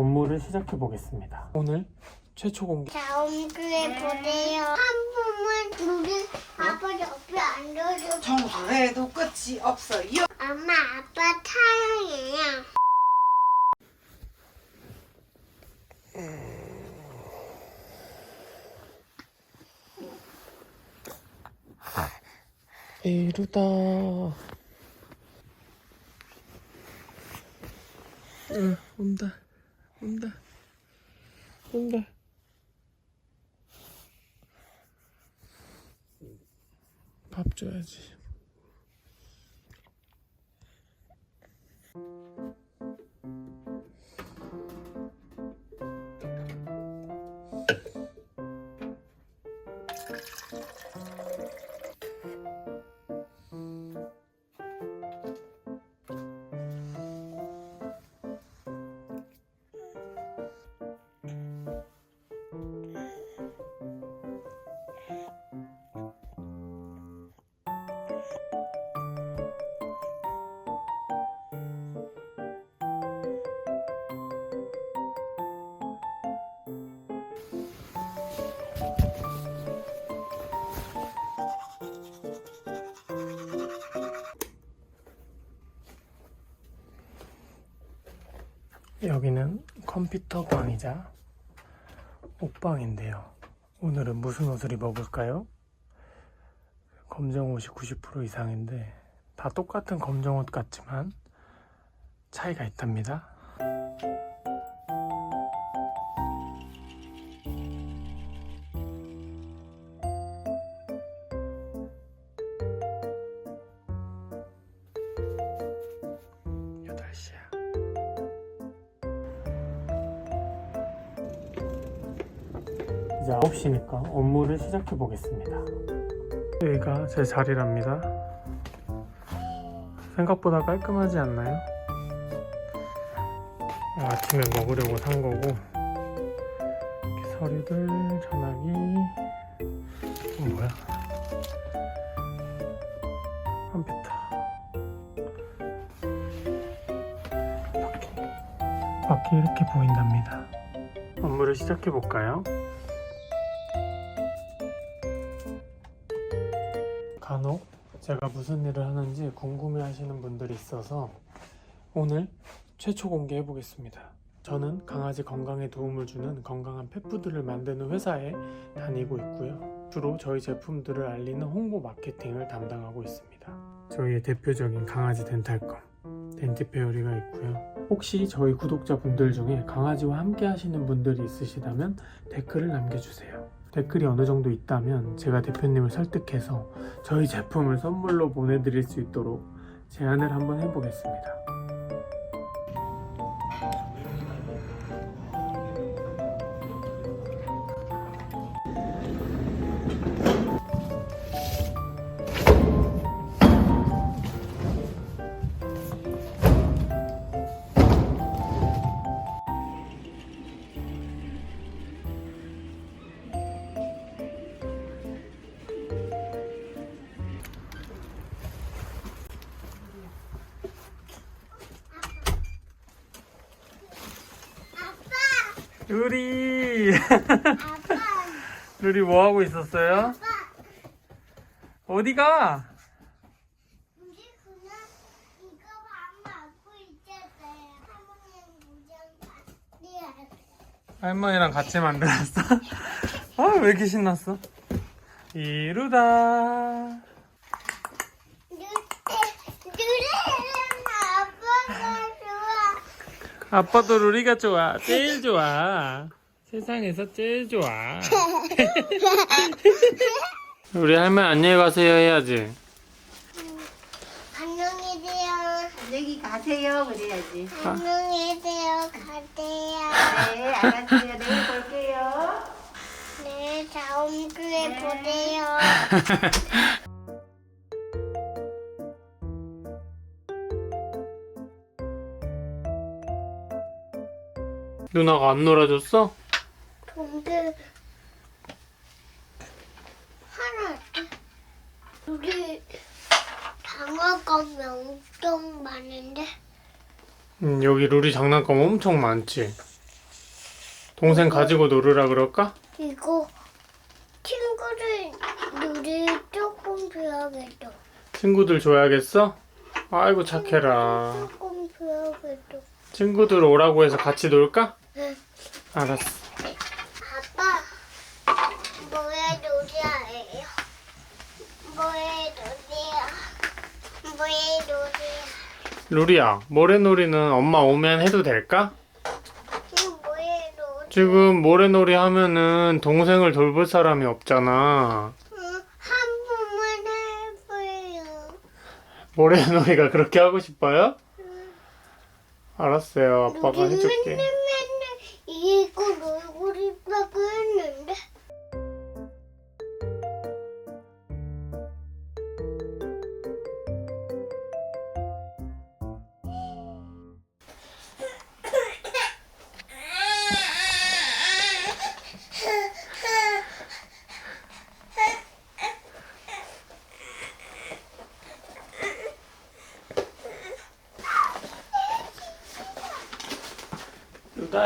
업무를 시작해 보겠습니다. 오늘 최초 공개 자, 엄그에 보세요. 한 번만 우리 아빠 옆에 앉아줘. 정화에도 끝이 없어요. 엄마, 아빠 타영이에요. 이루다. 응, 온다. 온다. 온다. 밥 줘야지. 여기는 컴퓨터 방이자 옷방인데요. 오늘은 무슨 옷을 입어볼까요? 검정 옷이 90% 이상인데 다 똑같은 검정 옷 같지만 차이가 있답니다. 이제 9시니까 업무를 시작해 보겠습니다. 여기가 제 자리랍니다. 생각보다 깔끔하지 않나요? 아침에 먹으려고 산 거고 서류들, 전화기 이건 뭐야? 컴퓨터 밖에 밖에 이렇게 보인답니다. 업무를 시작해 볼까요? 제가 무슨 일을 하는지 궁금해 하시는 분들이 있어서 오늘 최초 공개해 보겠습니다. 저는 강아지 건강에 도움을 주는 건강한 펫푸드를 만드는 회사에 다니고 있고요. 주로 저희 제품들을 알리는 홍보 마케팅을 담당하고 있습니다. 저희의 대표적인 강아지 덴탈검, 덴티페어리가 있고요. 혹시 저희 구독자분들 중에 강아지와 함께 하시는 분들이 있으시다면 댓글을 남겨주세요. 댓글이 어느 정도 있다면 제가 대표님을 설득해서 저희 제품을 선물로 보내드릴 수 있도록 제안을 한번 해보겠습니다. 루리! 루리 뭐 하고 있었어요? 어디가? 우리 그냥 이거 밥 먹고 있었어요. 할머니는 무장 받아야 할머니랑 같이 만들었어? 아, 왜 이렇게 신났어? 이루다. 누리는 아빠가 좋 아. 아빠도 루리가 좋아. 제일 좋아. 세상에서 제일 좋아. 우리 할머니 안녕히 가세요 해야지. 안녕히 계세요. 안녕히 가세요. 그래야지. 안녕히 계세요. 가세요. 네, 알았어요. 내일 볼게요. 네, 다음 주에 보세요. 누나가 안 놀아줬어? 근데 하나 우리 장어감이 엄청 많은데 음, 여기 루리 장난감 엄청 많지. 동생 가지고 놀으라 그럴까? 이거 친구들 누리 조금 줘야겠다. 친구들 줘야겠어? 아이고 착해라. 조금 줘야겠다. 친구들 오라고 해서 같이 놀까? 응. 알았어. 아빠, 뭐에 놀이야예요? 뭐에 놀이야? 뭐에 놀이야? 루리야, 모래놀이는 엄마 오면 해도 될까? 지금 뭐에 놀이? 지금 모래놀이 하면은 동생을 돌볼 사람이 없잖아. 응, 한 번만 해봐요. 모래놀이가 그렇게 하고 싶어요? 알았어요. 아빠가 해줄게. 맨날 맨날 이거 놀고 싶다고 했는데.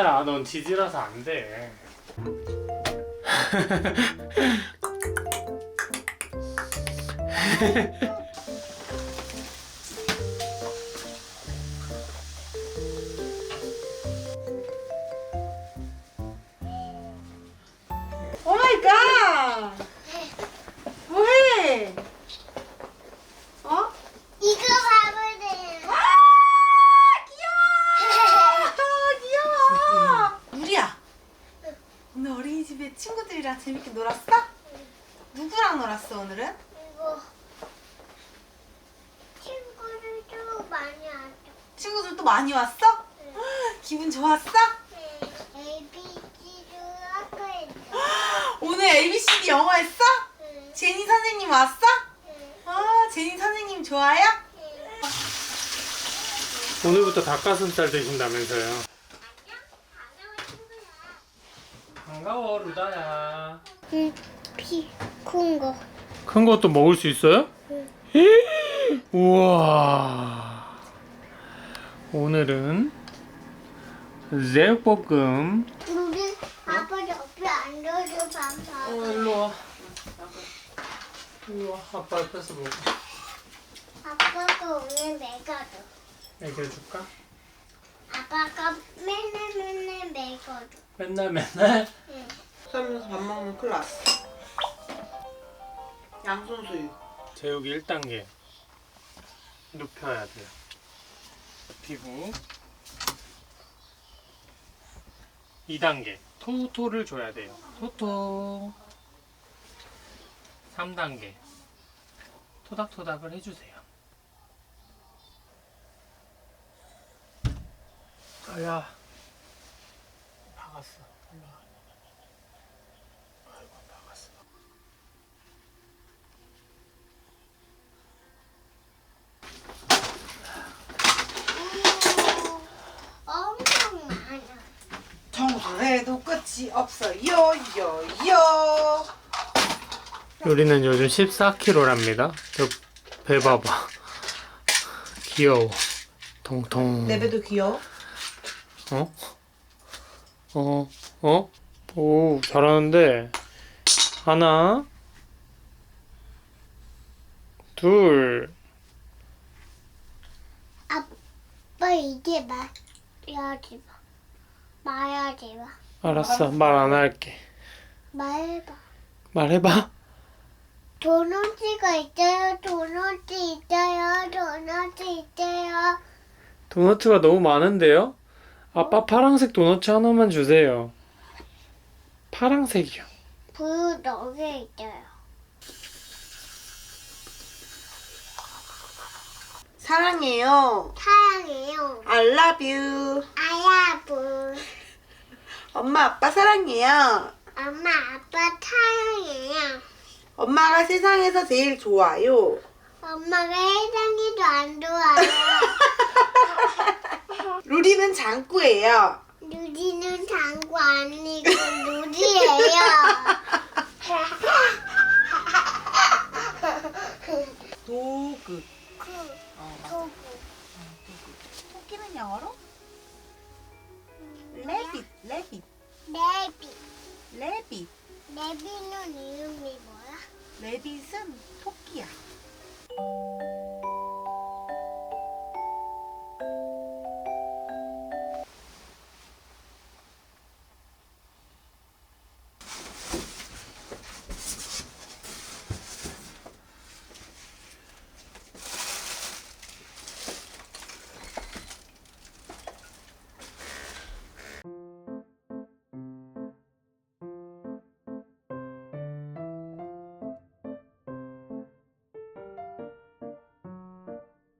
루다야, 넌 지지라서 안 돼. 재밌게 놀았어? 누구랑 놀았어 오늘은? 이거 친구들도 많이 왔죠. 친구들 또 많이 왔어? 기분 좋았어? 네, ABC도 아까 했죠. 오늘 ABCD 영어 했어? 네, 제니 선생님 왔어? 네, 아 제니 선생님 좋아요? 네. 오늘부터 닭가슴살 드신다면서요. 반가워, 루다야. 응, 피, 큰 거. 큰 것도 먹을 수 있어요? 응. 우와. 오늘은 제육볶음. 우리 아빠 옆에 앉아서 봐봐. 일로 와. 일로 와. 아빠 옆에서 먹어. 아빠가 오늘 먹어줘. 먹여줄까? 아빠가 맨날 맨날 먹어줘. 맨날 맨날. 응. 살면서 밥 먹는 클라스 양손 수육 제육이 1단계. 눕혀야 돼요. 눕히고. 2단계. 토토를 줘야 돼요. 토토. 3단계. 토닥토닥을 해주세요. 아야. 박았어. 와. 아이고, 박았어. 엄청 많아. 끝이 없어요 요요 우리는 요즘 14kg랍니다. 저배 봐봐. 귀여워. 통통. 내 배도 귀여워 어? 어? 어? 오, 잘하는데. 하나. 둘. 아빠 이제 말해야지 마. 말해야지 마. 알았어. 말 안 할게. 말해봐. 말해봐. 도넛가 있어요. 도넛 있어요. 도넛 있어요. 도너츠가 너무 많은데요? 아빠 파란색 도너츠 하나만 주세요. 파란색이요. 불 너게 있어요. 사랑해요 사랑해요. I love you 아야부. 엄마 아빠 사랑해요 엄마 아빠 사랑해요. 엄마가 세상에서 제일 좋아요 엄마가 해장이도 안 좋아요. 루리는 장꾸예요 누리는 장구 아니고 누리예요. 도 레빗. 레비는 이름이 뭐야? 레빗은 토끼야.